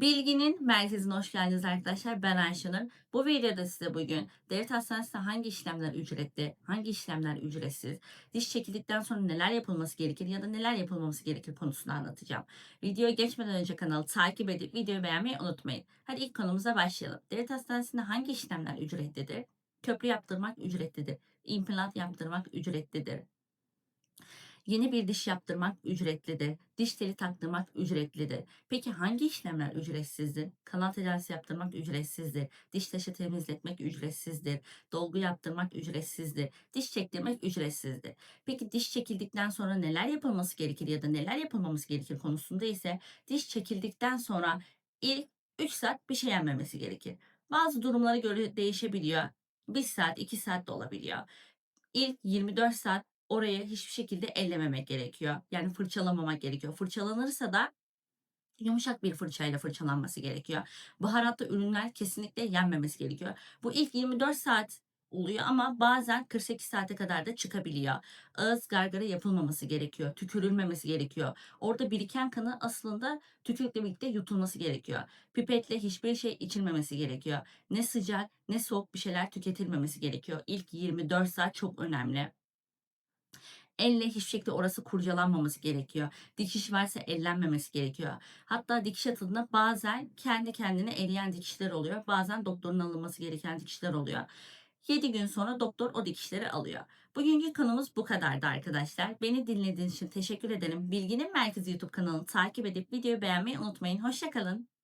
Bilginin merkezine hoş geldiniz arkadaşlar. Ben Ayşenur. Bu videoda size bugün devlet hastanesinde hangi işlemler ücretli, hangi işlemler ücretsiz, diş çekildikten sonra neler yapılması gerekir ya da neler yapılmaması gerekir konusunu anlatacağım. Videoya geçmeden önce kanalı takip edip videoyu beğenmeyi unutmayın. Hadi ilk konumuza başlayalım. Devlet hastanesinde hangi işlemler ücretlidir? Köprü yaptırmak ücretlidir. İmplant yaptırmak ücretlidir. Yeni bir diş yaptırmak ücretlidir. Diş teli taktırmak ücretlidir. Peki hangi işlemler ücretsizdir? Kanal tedavisi yaptırmak ücretsizdir. Diş taşı temizletmek ücretsizdir. Dolgu yaptırmak ücretsizdir. Diş çektirmek ücretsizdir. Peki diş çekildikten sonra neler yapılması gerekir ya da neler yapılmaması gerekir konusunda ise diş çekildikten sonra ilk 3 saat bir şey yenmemesi gerekir. Bazı durumlara göre değişebiliyor. 1 saat, 2 saat de olabiliyor. İlk 24 saat orayı hiçbir şekilde ellememek gerekiyor. Yani fırçalamamak gerekiyor. Fırçalanırsa da yumuşak bir fırçayla fırçalanması gerekiyor. Baharatlı ürünler kesinlikle yenmemesi gerekiyor. Bu ilk 24 saat oluyor ama bazen 48 saate kadar da çıkabiliyor. Ağız gargara yapılmaması gerekiyor. Tükürülmemesi gerekiyor. Orada biriken kanı aslında tükürükle birlikte yutulması gerekiyor. Pipetle hiçbir şey içilmemesi gerekiyor. Ne sıcak ne soğuk bir şeyler tüketilmemesi gerekiyor. İlk 24 saat çok önemli. Elle hiçbir şekilde orası kurcalanmaması gerekiyor. Dikiş varsa ellenmemesi gerekiyor. Hatta dikiş atıldığında bazen kendi kendine eriyen dikişler oluyor. Bazen doktorun alınması gereken dikişler oluyor. 7 gün sonra doktor o dikişleri alıyor. Bugünkü konumuz bu kadardı arkadaşlar. Beni dinlediğiniz için teşekkür ederim. Bilginin Merkezi YouTube kanalını takip edip videoyu beğenmeyi unutmayın. Hoşçakalın.